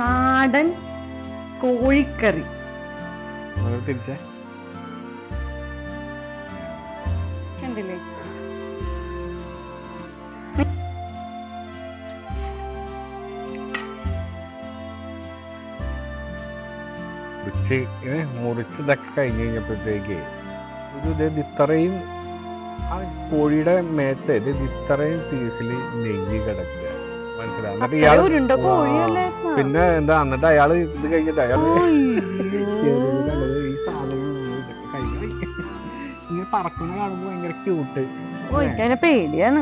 നാടൻ കോഴിക്കറി. കണ്ടില്ലേ മുറിച്ച് ഇങ്ങനെ മുറിച്ച് ഇതൊക്കെ കഴിഞ്ഞ് കഴിഞ്ഞപ്പോഴത്തേക്ക് ഒരു ഇത് ഇത്രയും ആ കോഴിയുടെ മേത്ത് ഇത് ഇത്രയും പീസിൽ നെയ്യ് കിടക്കുക. മനസ്സിലായി? എന്നിട്ട് പിന്നെ എന്താ? എന്നിട്ട് അയാൾ ഇത് കഴിഞ്ഞിട്ട് അയാൾ ഈ സാധനം ഇങ്ങനെ പറക്കുന്ന കാണുമ്പോ ഭയങ്കര ക്യൂട്ട് പേടിയാണ്.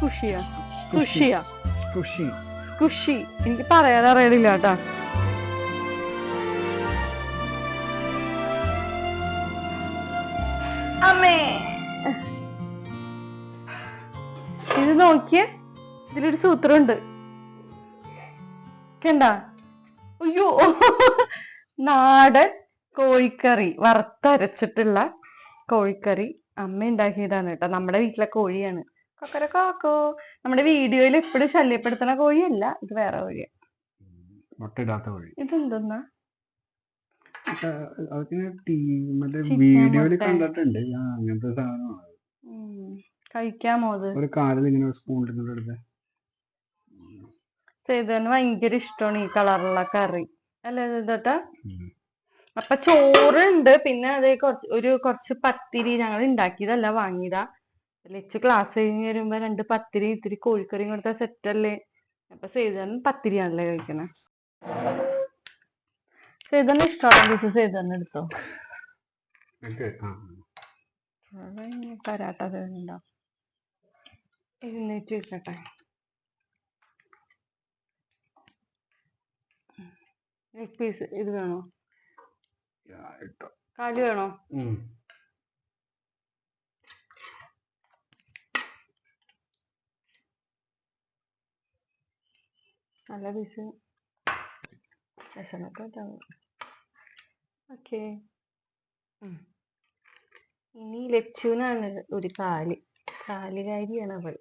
ഖുഷിയാ കുഷിയാ. ഖുഷി ഖുഷി എനിക്ക് പറയാതെ അറിയണില്ല കേട്ടാ. നോക്കിയേ? ഇതിലൊരു സൂത്രമുണ്ട്. കണ്ട? അയ്യോ നാടൻ കോഴിക്കറി വറുത്തരച്ചിട്ടുള്ള കോഴിക്കറി അമ്മ ഉണ്ടാക്കിയതാണ് കേട്ടോ. നമ്മുടെ വീട്ടിലെ കോഴിയാണ്. കൊക്കര കാക്കോ. നമ്മുടെ വീഡിയോയിൽ എപ്പോഴും ശല്യപ്പെടുത്തുന്ന കോഴിയല്ല ഇത് വേറെ കോഴിയാ. മുട്ടയിടാത്ത കോഴി. ഇതെന്തെന്നാ? വീഡിയോയിൽ. കണ്ടിട്ടുണ്ട്. ഞാൻ അങ്ങനത്തെ സാധനമാണ്. കഴിക്കാമോ അത് ഒരു കാലിൽ ഇങ്ങനെ സ്പൂണിൽ ഇങ്ങനെ എടുത്ത്. ചെയ്തതിന് ഭയങ്കര ഇഷ്ടമാണ് ഈ കളറുള്ള കറി. അല്ലേ ഇതട്ട. അപ്പൊ ചോറുണ്ട് പിന്നെ അതേ ഒരു കുറച്ച് പത്തിരി ഞങ്ങൾ ഉണ്ടാക്കിയതല്ല വാങ്ങിയതാ. ലിച്ച് ക്ലാസ് കഴിഞ്ഞ് വരുമ്പോ രണ്ട് പത്തിരി ഇത്തിരി കോഴിക്കറിയും കൊടുത്ത സെറ്റ് അല്ലേ അപ്പൊ സേതൻ പത്തിരിയാണല്ലേ കഴിക്കണേ? സേതന് ഇഷ്ടമാണ് ലിച്ച് സേതന് എടുത്തോ? പരാട്ട സേതനുണ്ടോ എഴുന്നേറ്റ് വെക്കട്ടെ ലെഗ് പീസ് ഇത് വേണോ. കാൽ വേണോ? നല്ല പീസ് വിശന്നൊക്കെ ഓക്കെ ഇനി ലച്ചുവിനാണ് ഒരു കാൽ. കാലുകാരിയാണ് അവൾ.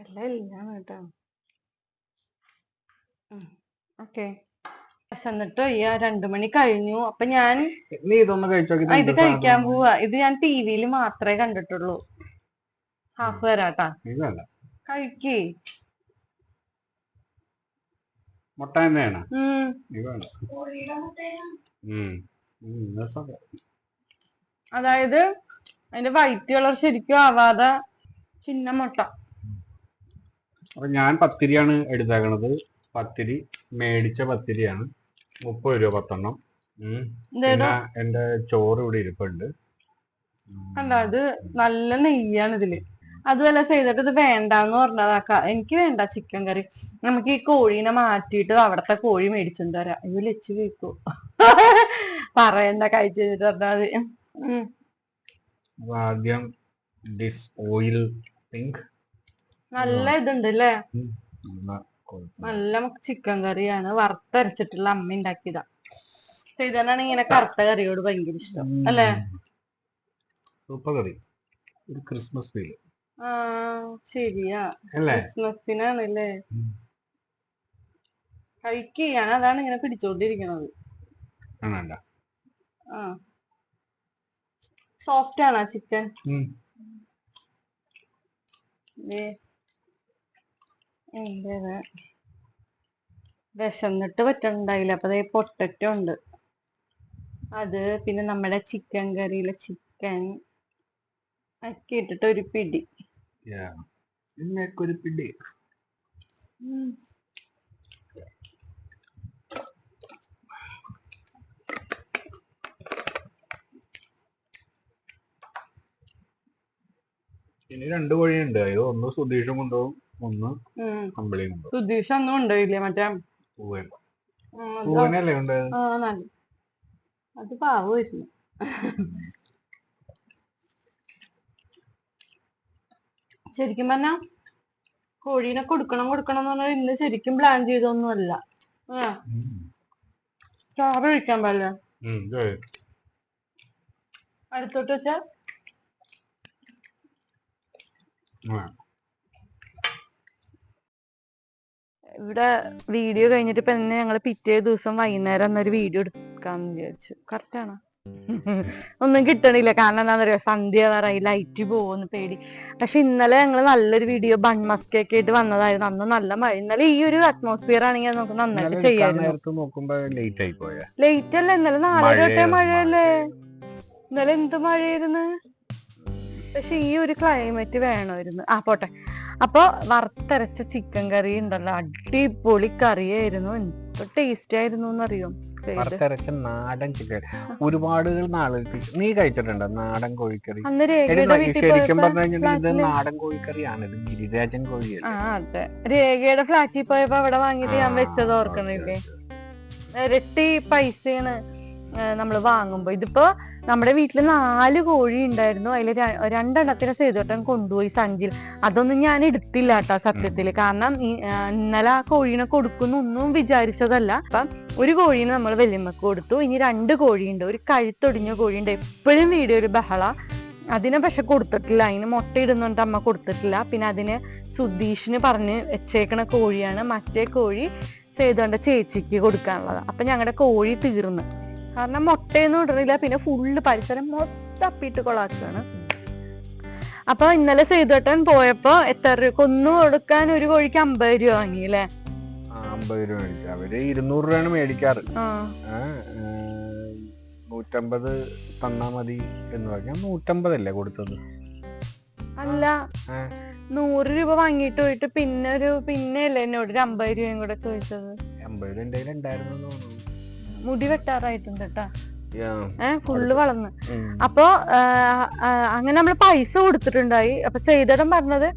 എല്ലാം കേട്ടോ. ഓക്കെ. വിശന്നിട്ടോ അയ്യാ രണ്ടു മണി കഴിഞ്ഞു. അപ്പൊ ഞാൻ നീ ഇതൊന്ന് കഴിച്ചു ഇത് കഴിക്കാൻ പോവാ. ഇത് ഞാൻ ടിവിയിൽ മാത്രമേ കണ്ടിട്ടുള്ളൂ. ഹാഫ് വരാട്ടാ കഴിക്കേ. മുട്ട തന്നെയാണ്. അതായത് അതിന്റെ വൈറ്റ് കളർ ശരിക്കും ആവാതെ ചിന്ന മുട്ട. അപ്പൊ ഞാൻ പത്തിരിയാണ് എടുത്തേക്കണത്. പത്തിരി മേടിച്ച പത്തിരിയാണ്. മുപ്പത് രൂപ പത്തെണ്ണം. എന്റെ ചോറ് ഇവിടെ ഇരിപ്പുണ്ട്. അല്ല അത് നല്ല നെയ്യാണ് ഇതിൽ. അതുമല്ല ചെയ്തിട്ട് ഇത് വേണ്ടാന്ന് പറഞ്ഞതാക്ക എനിക്ക് വേണ്ട ചിക്കൻ കറി. നമുക്ക് ഈ കോഴീനെ മാറ്റിയിട്ട് അവിടത്തെ കോഴി മേടിച്ചോണ്ട് വരാം. അയ്യോ ലച്ചു കേക്കു. പറയണ്ട കഴിച്ചു കഴിഞ്ഞിട്ട് പറഞ്ഞാൽ മതി. ആദ്യം ഡിസ് ഓയിൽ തിങ്ക് നല്ല ഇതുണ്ട് അല്ലേ നല്ല ചിക്കൻ കറിയാണ്. വറുത്തരച്ചിട്ടുള്ള അമ്മ ഉണ്ടാക്കിയതാ ചെയ്താനാണ് ഇങ്ങനെ കറുത്ത കറിയോട് ഭയങ്കര ഇഷ്ടം. അല്ലേ? സൂപ്പർ കറി. ഒരു ക്രിസ്മസ് ഫീൽ ശരിയാ. കഴിക്ക് ഞാൻ അതാണ് ഇങ്ങനെ പിടിച്ചോണ്ടിരിക്കണത്. ആ. സോഫ്റ്റ് ആണോ ചിക്കൻ എന്തേത് വിശന്നിട്ട് പറ്റണ്ടായില്ല. അപ്പൊ അതേ പൊട്ടറ്റോ ഉണ്ട്. അത് പിന്നെ നമ്മുടെ ചിക്കൻ കറിയിലെ ചിക്കൻ ഇട്ടിട്ട് ഒരു പിടി. ഒരു പിടി. ഇനി രണ്ട് വഴിയുണ്ട് അയ്യോ ഒന്ന് സുധീഷും കൊണ്ടുപോകും. ഒന്ന് കമ്പളിയും അമ്പിളിയും കൊണ്ടുപോകും. സുധീഷ് ഒന്നും ഉണ്ടായില്ലേ മറ്റേ? പൂവൻ. പൂവനല്ലേ ഉണ്ടായത് അത് പാവമായിരുന്നു ശരിക്കും പറഞ്ഞാ കോഴീനെ കൊടുക്കണം കൊടുക്കണം എന്ന് പറഞ്ഞാൽ ഇന്ന് ശരിക്കും പ്ലാൻ ചെയ്തൊന്നുമല്ല. ആ. ചാറ് ഒഴിക്കാൻ പാടില്ല? അടുത്തോട്ട് വെച്ചാ. ഇവിടെ വീഡിയോ കഴിഞ്ഞിട്ട് ഇപ്പൊ ഞങ്ങൾ പിറ്റേ ദിവസം വൈകുന്നേരം എന്നൊരു വീഡിയോ എടുക്കാന്ന് വിചാരിച്ചു. കറക്റ്റ് ആണോ? ഒന്നും കിട്ടണില്ല. കാരണം എന്താ പറയാ സന്ധ്യ പറയാ ലൈറ്റ് പോകുന്നു പേടി. പക്ഷെ ഇന്നലെ ഞങ്ങൾ നല്ലൊരു വീഡിയോ ബൺ മസ്ക് ഒക്കെ ആയിട്ട് വന്നതായിരുന്നു. അന്ന് നല്ല മഴ. ഇന്നലെ ഈ ഒരു അറ്റ്മോസ്ഫിയർ ആണെങ്കിൽ നമുക്ക് നന്നായിട്ട് ചെയ്യാമായിരുന്നു ലേറ്റ് അല്ല ഇന്നലെ നാളെ തൊട്ടേ മഴയല്ലേ? ഇന്നലെ എന്ത് മഴയായിരുന്നു? പക്ഷെ ഈ ഒരു ക്ലൈമറ്റ് വേണമായിരുന്നു. ആ പോട്ടെ. അപ്പൊ വറുത്തരച്ച ചിക്കൻ കറി ഉണ്ടല്ലോ. അടിപൊളി കറിയായിരുന്നു. എന്തോ ടേസ്റ്റ് ആയിരുന്നു എന്നറിയോ? വറുത്തരച്ച നാടൻ ചിക്കൻ. ഒരുപാട് നാളുകൾക്ക് നീ കഴിച്ചിട്ടുണ്ട് നാടൻ കോഴിക്കറി? ശരിക്കും പറഞ്ഞു കഴിഞ്ഞാൽ ഇത് നാടൻ കോഴിക്കറിയാണ്. ഇത് ഗിരിരാജൻ കോഴിയല്ല? രേഖയുടെ ഫ്ലാറ്റിൽ പോയപ്പോ അവിടെ വാങ്ങിയിട്ട് ഞാൻ വെച്ചത് ഓർക്കുന്നില്ലേ. ഇരട്ടി പൈസയാണ്. നമ്മൾ വാങ്ങുമ്പോൾ ഇതിപ്പോ നമ്മുടെ വീട്ടിൽ നാല് കോഴി ഉണ്ടായിരുന്നു. അതിൽ രണ്ടെണ്ണത്തിന് സേതുവട്ടം കൊണ്ടുപോയി സഞ്ചിൽ അതൊന്നും ഞാൻ എടുത്തില്ല കേട്ടോ സത്യത്തിൽ കാരണം ഇന്നലെ ആ കോഴീനെ കൊടുക്കുന്നൊന്നും വിചാരിച്ചതല്ല. അപ്പം ഒരു കോഴീനെ നമ്മൾ വെല്ലുമ്മക്ക് കൊടുത്തു. ഇനി രണ്ട് കോഴിയുണ്ട്. ഒരു കഴുത്തൊടിഞ്ഞ കോഴിയുണ്ട്. എപ്പോഴും വീഡിയോ ഒരു ബഹള. അതിനെ പക്ഷെ കൊടുത്തിട്ടില്ല. അതിന് മുട്ട ഇടുന്നുണ്ട് അമ്മ കൊടുത്തിട്ടില്ല. പിന്നെ അതിന് സുധീഷിന് പറഞ്ഞ് വെച്ചേക്കണ കോഴിയാണ് മറ്റേ കോഴി സേതുവിന്റെ ചേച്ചിക്ക് കൊടുക്കാനുള്ളത്. അപ്പൊ ഞങ്ങളുടെ കോഴി തീർന്നു. കാരണം മുട്ടയൊന്നും ഇടണില്ല പിന്നെ ഫുള്ള് പരിസരം മൊത്തം അപ്പിട്ട് കൊളാക്കാണ്. അപ്പൊ ഇന്നലെ സേതുട്ടൻ പോയപ്പോ എത്ര രൂപ കൊന്നു കൊടുക്കാൻ ഒരു കോഴിക്ക് അമ്പത് രൂപ വാങ്ങി അല്ലേ അമ്പത് രൂപ മേടിച്ചു. അവർ ഇരുന്നൂറ് രൂപയാണ് മേടിക്കാറ്. നൂറ്റമ്പത് തന്നാ മതി എന്ന് പറഞ്ഞാൽ നൂറ്റമ്പതല്ലേ കൊടുത്തത്. അല്ല. നൂറ് രൂപ വാങ്ങിട്ട് പോയിട്ട് പിന്നെ ഒരു പിന്നെ അല്ലേ എന്നോട് ഒരു അമ്പത് രൂപയും കൂടെ ചോദിച്ചത്. അമ്പത് രൂപ എന്റെ ഉണ്ടായിരുന്നു തോന്നുന്നു. മുടി വെട്ടാറായിട്ടുണ്ട് കേട്ടാ ഏഹ് ഫുള്ള് വളർന്ന്. അപ്പൊ അങ്ങനെ നമ്മൾ പൈസ കൊടുത്തിട്ടുണ്ടായി. അപ്പൊ ചെയ്തടൻ പറഞ്ഞത്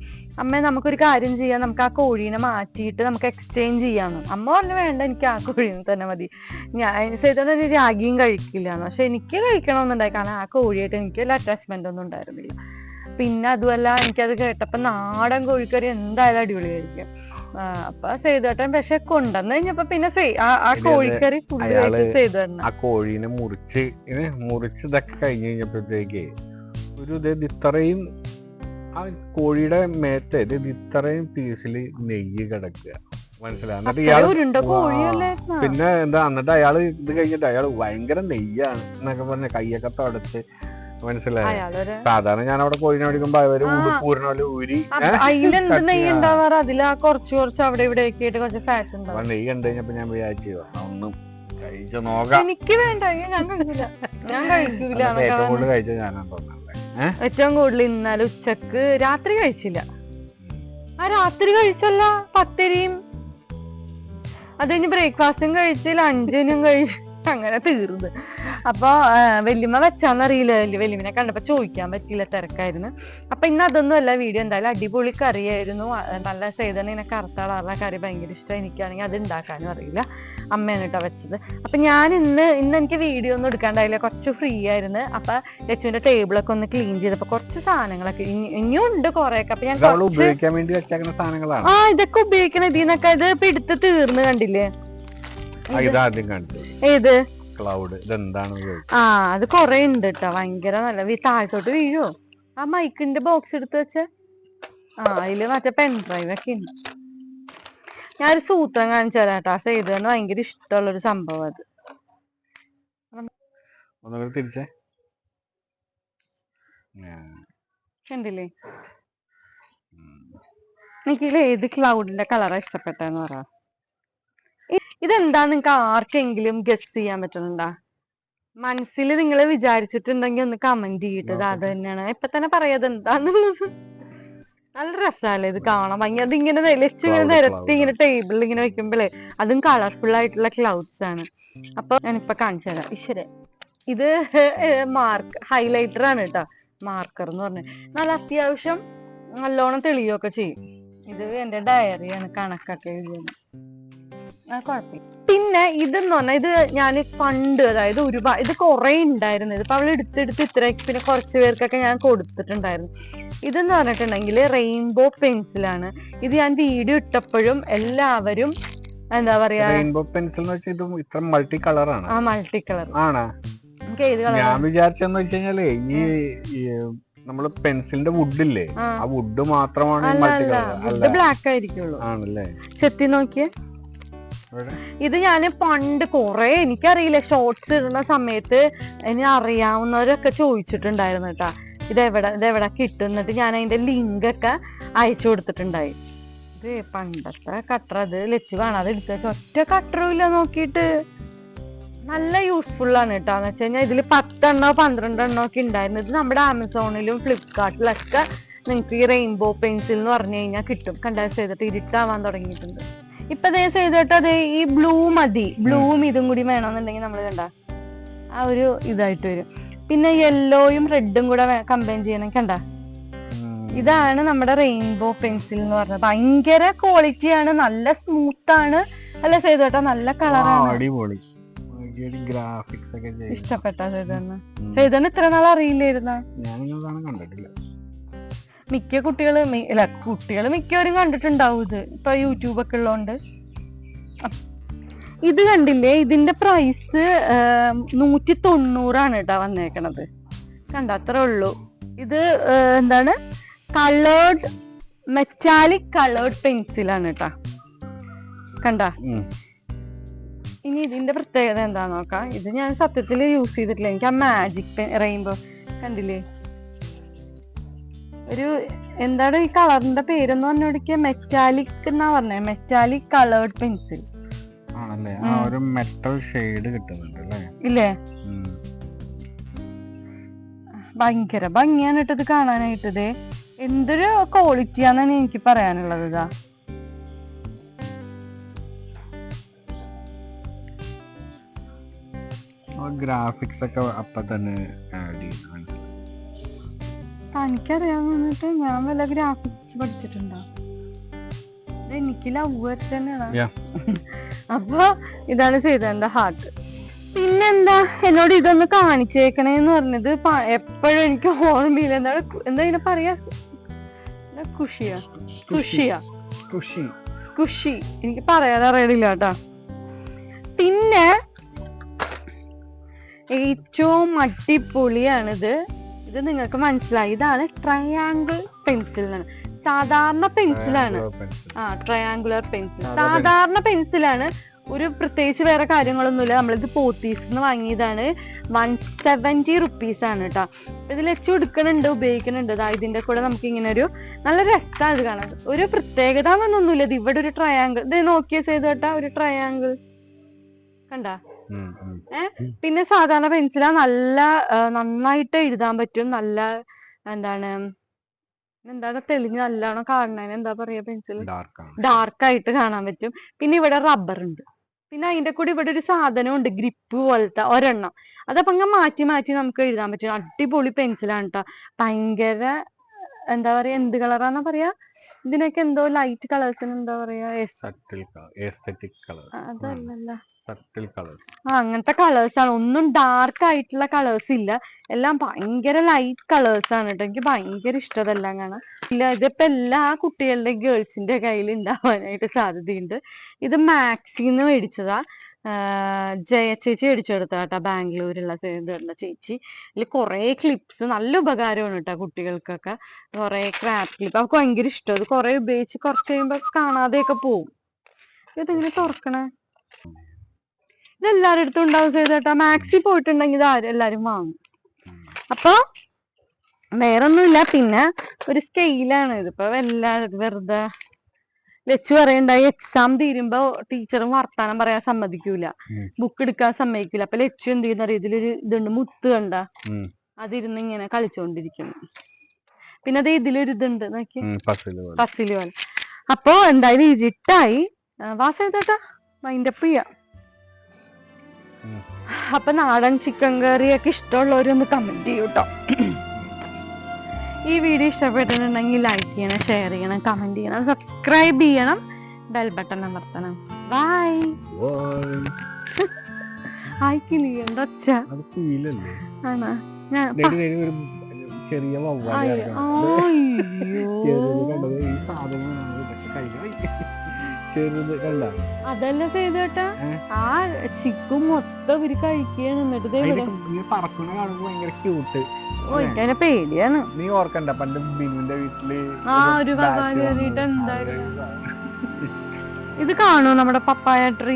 അമ്മ നമുക്കൊരു കാര്യം ചെയ്യാം. നമുക്ക് ആ കോഴീനെ മാറ്റിയിട്ട് നമുക്ക് എക്സ്ചേഞ്ച് ചെയ്യാന്ന്. അമ്മ പറഞ്ഞു വേണ്ട എനിക്ക് ആ കോഴീനെ തന്നെ മതി. ഞാൻ സേതടൻ രാഗിയും കഴിക്കില്ല പക്ഷെ എനിക്ക് കഴിക്കണമെന്നുണ്ടായി. കാരണം ആ കോഴിയായിട്ട് എനിക്ക് വലിയ അറ്റാച്ച്മെന്റ് ഒന്നും ഉണ്ടായിരുന്നില്ല. പിന്നെ അതുമല്ല എനിക്കത് കേട്ടപ്പോ നാടൻ കോഴിക്കറി എന്തായാലും അടിപൊളിയായിരിക്കും. അപ്പൊ സേതുവേട്ടൻ പക്ഷെ കൊണ്ടുവന്ന് കഴിഞ്ഞപ്പോ പിന്നെ ആ കോഴിക്കറി ആ കോഴീനെ മുറിച്ച് മുറിച്ച് ഇതൊക്കെ കഴിഞ്ഞ് കഴിഞ്ഞപ്പോഴത്തേക്ക് ഒരു ഇത് ഇത്രയും ആ കോഴിയുടെ മേത്തെ ഇത് ഇത്രയും പീസിൽ നെയ്യ് കിടക്കുക. മനസ്സിലായി? എന്നിട്ട് ഇയാൾ പിന്നെ എന്താ എന്നിട്ട് അയാൾ ഇത് കഴിഞ്ഞിട്ട് അയാൾ ഭയങ്കര നെയ്യാണ് എന്നൊക്കെ പറഞ്ഞ കൈയൊക്കെ തുടച്ച് മനസ്സിലായി? സാധാരണ ഞാൻ അവിടെ പോയി മേടിക്കുമ്പോ അവർ ആ. ഉടുപ്പൂരിന പോലെ ഊരി ഏ? അതിലെന്ത് നെയ്യ് ആ. ഉണ്ടാവാറ് അതിൽ ആ കുറച്ച് കുറച്ച് അവിടെ ഇവിടെ ഒക്കെ ആയിട്ട് കുറച്ച് ഫാറ്റ് അപ്പൊ ഉണ്ടാവും നെയ്യ് കണ്ടു കഴിഞ്ഞപ്പോ ഞാൻ വിചാരിച്ചു "എന്നാ ഒന്നും കഴിച്ചു നോക്കാം. എനിക്ക് വേണ്ട ഞാൻ കഴിക്കില്ല ഞാൻ ഏറ്റവും. കൂടുതൽ കഴിച്ചത് ഞാനാണ് തോന്നുന്നത് ഏറ്റവും കൂടുതൽ ഇന്നലെ ഉച്ചയ്ക്ക് രാത്രി കഴിച്ചില്ല. ആ രാത്രി കഴിച്ചല്ല പത്തിരിയും അത് കഴിഞ്ഞ് ബ്രേക്ക്ഫാസ്റ്റും കഴിച്ച് ലഞ്ചിനും കഴിച്ച് അങ്ങനെ തീർന്ന്. അപ്പൊ ആ, വല്യമ്മ വെച്ചാന്നറിയില്ല. വലിയ വല്യമ്മനെ കണ്ടപ്പോ ചോദിക്കാൻ പറ്റിയില്ല തിരക്കായിരുന്നു. അപ്പൊ ഇന്ന് അതൊന്നും അല്ല വീഡിയോ എന്തായാലും അടിപൊളി കറിയായിരുന്നു. നല്ല സേതന ഇങ്ങനെ കറുത്ത കളറുള്ള കറി ഭയങ്കര ഇഷ്ടം. എനിക്കാണെങ്കിൽ അത് ഉണ്ടാക്കാനും അറിയില്ല. അമ്മയാണ് കേട്ടോ വെച്ചത്. അപ്പൊ ഞാൻ ഇന്ന് ഇന്ന് എനിക്ക് വീഡിയോ ഒന്നും എടുക്കാണ്ടായില്ല. കുറച്ച് ഫ്രീ ആയിരുന്നു. അപ്പൊ ലച്ചുവിന്റെ ടേബിളൊക്കെ ഒന്ന് ക്ലീൻ ചെയ്തപ്പോ കുറച്ച് സാധനങ്ങളൊക്കെ ഇനി- ഇനിയും ഉണ്ട് കുറെയൊക്കെ. അപ്പൊ ഞാൻ ഉപയോഗിക്കാൻ വേണ്ടി വെച്ചേക്കുന്ന സാധനങ്ങളാണ്. ആ ഇതൊക്കെ ഉപയോഗിക്കണ ഇതിന്നൊക്കെ ഇത് ഇപ്പൊ എടുത്ത് തീർന്ന് കണ്ടില്ലേ? ഏത്? ക്ലൗഡ് ഇതെന്താണെന്ന് ആ അത് കൊറേ ഉണ്ട് കേട്ടോ ഭയങ്കര നല്ല താഴത്തോട്ട് വീഴോ? ആ മൈക്കിന്റെ ബോക്സ് എടുത്ത് വെച്ച ആ അതിൽ മറ്റേ പെൻ ഡ്രൈവ് ഒക്കെ ഉണ്ട് ഞാനൊരു സൂത്രം കാണിച്ചു തരാം കേട്ടോ ആ സൈഡ് ഭയങ്കര ഇഷ്ടമുള്ള ഒരു സംഭവം അത്. ഒന്നുകൂടി തിരിച്ചേ. കണ്ടില്ലേ. എനിക്കിതിൽ ഏത് ക്ലൗഡിന്റെ കളറാ ഇഷ്ടപ്പെട്ടെന്ന് പറ. ഇ- ഇതെന്താ? നിങ്ങക്ക് ആർക്കെങ്കിലും ഗസ് ചെയ്യാൻ പറ്റുന്നുണ്ടാ? മനസ്സിൽ നിങ്ങൾ വിചാരിച്ചിട്ടുണ്ടെങ്കിൽ ഒന്ന് കമന്റ് ചെയ്തിട്ടത് അത്. തന്നെയാണ് ഇപ്പൊ തന്നെ പറയാത് എന്താന്നുള്ളത് നല്ല രസമല്ലേ ഇത് കാണാൻ ഭംഗി. ഇങ്ങനെ നിലച്ച് ഇങ്ങനെ നിരത്തി ഇങ്ങനെ ടേബിളിൽ ഇങ്ങനെ വെക്കുമ്പോഴേ അതും കളർഫുൾ ആയിട്ടുള്ള ക്ലൗഡ്സ് ആണ്. അപ്പൊ ഞാനിപ്പൊ കാണിച്ചു തരാം. ഈശ്വര. ഇത് മാർക്ക് ഹൈലൈറ്റർ ആണ് കേട്ടോ മാർക്കർ എന്ന് പറഞ്ഞത് നല്ല അത്യാവശ്യം നല്ലോണം തെളിയുകയൊക്കെ ചെയ്യും. ഇത് എന്റെ ഡയറിയാണ് കണക്കൊക്കെ എഴുതുന്നത് പിന്നെ ഇതെന്ന് പറഞ്ഞാൽ ഇത് ഞാൻ പണ്ട് അതായത് ഒരുപാട് ഇത് കുറെ ഉണ്ടായിരുന്നു ഇതിപ്പോ അവൾ എടുത്തെടുത്ത് ഇത്ര പിന്നെ കുറച്ച് പേർക്കൊക്കെ ഞാൻ കൊടുത്തിട്ടുണ്ടായിരുന്നു. ഇതെന്ന് പറഞ്ഞിട്ടുണ്ടെങ്കിൽ റെയിൻബോ പെൻസിലാണ് ഇത് ഞാൻ വീഡിയോ ഇട്ടപ്പോഴും എല്ലാവരും എന്താ പറയാ റെയിൻബോ പെൻസിൽ എന്ന് വെച്ചാൽ ഇത് ഇത്ര മൾട്ടി കളറാണ് ആ മൾട്ടി കളർ ആണ് ഞാൻ വിചാരിച്ചെന്ന് വെച്ച് കഴിഞ്ഞാലേ ഈ നമ്മൾ പെൻസിലിന്റെ വുഡ് ഇല്ലേ? ആ. വുഡ് മാത്രമാണ് ബ്ലാക്ക് ആയിരിക്കുള്ളൂ. ആണല്ലേ? ചെത്തി നോക്കിയേ? ഇത് ഞാൻ പണ്ട് കൊറേ എനിക്കറിയില്ല ഷോർട്സ് ഇടുന്ന സമയത്ത് ഇനി അറിയാവുന്നവരൊക്കെ ചോദിച്ചിട്ടുണ്ടായിരുന്നു കേട്ടാ. ഇതെവിടെ ഇതെവിടെ കിട്ടുന്നിട്ട് ഞാൻ അതിന്റെ ലിങ്ക് ഒക്കെ അയച്ചു കൊടുത്തിട്ടുണ്ടായി. ഇത് പണ്ടത്തെ കട്ടർ അത് ലച്ചു കാണാതെ എടുത്തു ഒറ്റ കട്ടറും ഇല്ല നോക്കിയിട്ട്. നല്ല യൂസ്ഫുൾ ആണ് കേട്ടോ. എന്ന് വെച്ച് കഴിഞ്ഞാൽ ഇതിൽ പത്തെണ്ണോ പന്ത്രണ്ടെണ്ണോ ഒക്കെ ഉണ്ടായിരുന്നു. ഇത് നമ്മുടെ ആമസോണിലും ഫ്ലിപ്കാർട്ടിലൊക്കെ നിങ്ങൾക്ക് ഈ റെയിൻബോ പെൻസിൽ എന്ന് പറഞ്ഞു കഴിഞ്ഞാൽ കിട്ടും. കണ്ടാൽ ചെയ്തിട്ട് ഇരുട്ടാവാൻ തുടങ്ങിയിട്ടുണ്ട്. ഇപ്പൊ ദേ ചെയ്തിട്ട് അത് ഈ ബ്ലൂ മതി. ബ്ലൂവും ഇതും കൂടി വേണമെന്നുണ്ടെങ്കിൽ നമ്മൾ കണ്ട. ആ ഒരു ഇതായിട്ട് വരും. പിന്നെ യെല്ലോയും റെഡും കൂടെ കമ്പൈൻ ചെയ്യണം കണ്ട. ഇതാണ് നമ്മുടെ റെയിൻബോ പെൻസിൽ എന്ന് പറഞ്ഞത്. ഭയങ്കര ക്വാളിറ്റി ആണ് നല്ല സ്മൂത്ത് ആണ്. അല്ല ചെയ്തോട്ടാ നല്ല കളറാണ് ഇഷ്ടപ്പെട്ട ചെയ്തന്ന് ഉം. ചെയ്തന് ഇത്ര നാൾ അറിയില്ലായിരുന്നു? കണ്ടിട്ടില്ല. മിക്ക കുട്ടികൾ അല്ല കുട്ടികൾ മിക്കവരും കണ്ടിട്ടുണ്ടാവും ഇത്. ഇപ്പൊ യൂട്യൂബൊക്കെ ഉള്ളതുകൊണ്ട് ഇത് കണ്ടില്ലേ? ഇതിന്റെ പ്രൈസ് നൂറ്റി തൊണ്ണൂറാണ് കേട്ടോ വന്നേക്കണത്. കണ്ട? അത്രേ ഉള്ളൂ. ഇത് എന്താണ്? കളേർഡ് മെറ്റാലിക് കളേർഡ് പെൻസിലാണ് കേട്ടാ. കണ്ട. ഇനി ഇതിന്റെ പ്രത്യേകത എന്താന്ന് നോക്കാം. ഇത് ഞാൻ സത്യത്തിൽ യൂസ് ചെയ്തിട്ടില്ല. എനിക്ക് ആ മാജിക് പെൻ റെയിൻബോ കണ്ടില്ലേ? ഒരു എന്താണ് ഈ കളറിന്റെ പേരെന്ന് പറഞ്ഞോടിക്ക? മെറ്റാലിക് എന്നാ പറഞ്ഞേ. മെറ്റാലിക് കളേർഡ് പെൻസിൽ ആണല്ലേ? ആ ഒരു മെറ്റൽ ഷെയ്ഡ് കിട്ടുന്നുണ്ട് അല്ലേ? ഇല്ലേ. ഭയങ്കര ഭംഗിയാണ് ഇട്ടത് കാണാനായിട്ടത്. എന്തൊരു ക്വാളിറ്റിയാന്നാണ് എനിക്ക് പറയാനുള്ളത് ഇതാ. ഗ്രാഫിക്സ് ഒക്കെ അപ്പൊ തന്നെ ആഡ് ചെയ്യുന്നുണ്ട്. തനിക്കറിയാവുന്നിട്ട് ഞാൻ വല്ല ഗ്രാഫിക്സ് പഠിച്ചിട്ടുണ്ടോ? എനിക്ക് ലവ് തന്നെയാണ്. അപ്പൊ ഇതാണ് ചെയ്തതിന്റെ ഹാർട്ട് പിന്നെന്താ? എന്നോട് ഇതൊന്ന് കാണിച്ചേക്കണേന്ന് പറഞ്ഞത് എപ്പോഴും എനിക്ക് ഓർമ്മയില്ല. എന്താ എന്താ ഇതിനെ പറയാ? കുഷിയാ? കുഷിയാ. ഖുഷി കുഷി. എനിക്ക് പറയാൻ അറിയണില്ല കേട്ടാ. പിന്നെ ഏറ്റവും അടിപൊളിയാണിത് ഇത് നിങ്ങൾക്ക് മനസ്സിലായി. ഇതാണ് ട്രയാങ്കിൾ പെൻസിൽ എന്നാണ് സാധാരണ പെൻസിലാണ് ആ ട്രയാങ്കുലർ പെൻസിൽ സാധാരണ പെൻസിലാണ് ഒരു പ്രത്യേകിച്ച് വേറെ കാര്യങ്ങളൊന്നുമില്ല. നമ്മളിത് പോത്തീസ് നിന്ന് വാങ്ങിയതാണ്. വൺ സെവന്റി റുപ്പീസ് ആണ് കേട്ടോ ഇതിൽ വെച്ച് എടുക്കണുണ്ട് ഉപയോഗിക്കുന്നുണ്ട് ദാ ഇതിന്റെ കൂടെ നമുക്ക് ഇങ്ങനെ ഒരു നല്ല രസമാണ് ഇത് കാണാൻ. ഒരു പ്രത്യേകത എന്നൊന്നുമില്ല ഇത് ഇവിടെ ഒരു ട്രയാങ്കിൾ ഇത് നോക്കിയ ചെയ്ത് കേട്ടാ ഒരു ട്രയാങ്കിൾ കണ്ട? പിന്നെ സാധാരണ പെൻസിലാ നല്ല നന്നായിട്ട് എഴുതാൻ പറ്റും. നല്ല എന്താണ് എന്താണ് തെളിഞ്ഞ് നല്ലോണം കാണുന്നതിന് എന്താ പറയാ പെൻസിൽ ഡാർക്ക് ആയിട്ട് കാണാൻ പറ്റും. പിന്നെ ഇവിടെ റബ്ബർ ഉണ്ട് പിന്നെ അതിന്റെ കൂടെ ഇവിടെ ഒരു സാധനം ഉണ്ട് ഗ്രിപ്പ് പോലത്തെ ഒരെണ്ണം. അതപ്പോ അങ്ങ് മാറ്റി മാറ്റി നമുക്ക് എഴുതാൻ പറ്റും. അടിപൊളി പെൻസിലാണ് കേട്ടോ ഭയങ്കര എന്താ പറയാ എന്ത് കളറാന്നാ പറയാ? ഇതിനൊക്കെ എന്തോ ലൈറ്റ് കളേഴ്സ് എന്താ പറയാ? അതല്ലല്ല. ആ അങ്ങനത്തെ കളേഴ്സ് ആണ്. ഒന്നും ഡാർക്ക് ആയിട്ടുള്ള കളേഴ്സ് ഇല്ല. എല്ലാം ഭയങ്കര ലൈറ്റ് കളേഴ്സ് ആണ് കേട്ടോ എനിക്ക് ഭയങ്കര ഇഷ്ടതെല്ലാം കാണാൻ. ഇല്ല ഇതിപ്പോ എല്ലാ കുട്ടികളുടെയും ഗേൾസിന്റെ കയ്യിൽ ഉണ്ടാവാനായിട്ട് സാധ്യതയുണ്ട്. ഇത് മാക്സിന്ന് മേടിച്ചതാ. ജയ ചേച്ചി അടിച്ചു കൊടുത്ത കേട്ടോ ബാംഗ്ലൂരുള്ള സേതുള്ള ചേച്ചി. ഇതിൽ കുറേ ക്ലിപ്സ് നല്ല ഉപകാരമാണ് കേട്ടോ കുട്ടികൾക്കൊക്കെ. കുറേ ക്രാപ്പ് ക്ലിപ്പ് അവർക്ക് ഭയങ്കര ഇഷ്ടം. അത് കുറേ ഉപയോഗിച്ച് കുറച്ച് കഴിയുമ്പോൾ കാണാതെയൊക്കെ പോവും. ഇതെങ്ങനെ തുറക്കണേ? ഇതെല്ലാരുടെ അടുത്തും ഉണ്ടാവും ചെയ്തേട്ടാ മാക്സി പോയിട്ടുണ്ടെങ്കിൽ ഇത് എല്ലാരും വാങ്ങും. അപ്പൊ വേറൊന്നുമില്ല. പിന്നെ ഒരു സ്കെയിലാണ് ഇതിപ്പോ എല്ലാവരും വെറുതെ ലച്ചു പറയണ്ടായി എക്സാം തീരുമ്പോ ടീച്ചറും വർത്താനം പറയാൻ സമ്മതിക്കൂല. ബുക്ക് എടുക്കാൻ സമ്മതിക്കൂല. അപ്പൊ ലച്ചു എന്ത് ചെയ്യുന്ന അറിയാം? ഇതിലൊരു ഇതുണ്ട്. മുത്ത് കണ്ട. അതിരുന്ന് ഇങ്ങനെ കളിച്ചോണ്ടിരിക്കുന്നു. പിന്നെ അത് ഇതിലൊരു ഇതുണ്ട്. നോക്കി പസിൽ പോലെ. അപ്പൊ എന്തായാലും ഇരുട്ടായി വാസ മൈൻഡ് മൈൻഡപ്പ് ചെയ്യാം. അപ്പൊ നാടൻ ചിക്കൻ കറിയൊക്കെ ഇഷ്ടമുള്ളവരൊന്ന് കമന്റ് ചെയ്യൂ കേട്ടോ ഈ വീഡിയോ ഇഷ്ടപ്പെട്ടിട്ടുണ്ടെങ്കിൽ ലൈക്ക് ചെയ്യണം ഷെയർ ചെയ്യണം കമന്റ് ചെയ്യണം സബ്സ്ക്രൈബ് ചെയ്യണം ബെൽ ബട്ടൺ അമർത്തണം. ബൈ. ആയിക്കില്ല ആണോ? ഞാൻ ചെറിയ അതല്ല ചെയ്തോട്ടാ ആ ചിക്കും മൊത്തം ഇവർ കഴിക്കുകയാണ്. എന്നിട്ട് പറക്കുന്ന കാണുമ്പോ ഭയങ്കര ക്യൂട്ട് ഓ എനിക്കതിനെ പേടിയാണ്. നീ ഓർക്കണ്ട പണ്ട് ബിനുവിന്റെ വീട്ടിൽ ആ, ഒരു ഇത് കാണോ നമ്മുടെ പപ്പായ ട്രീ?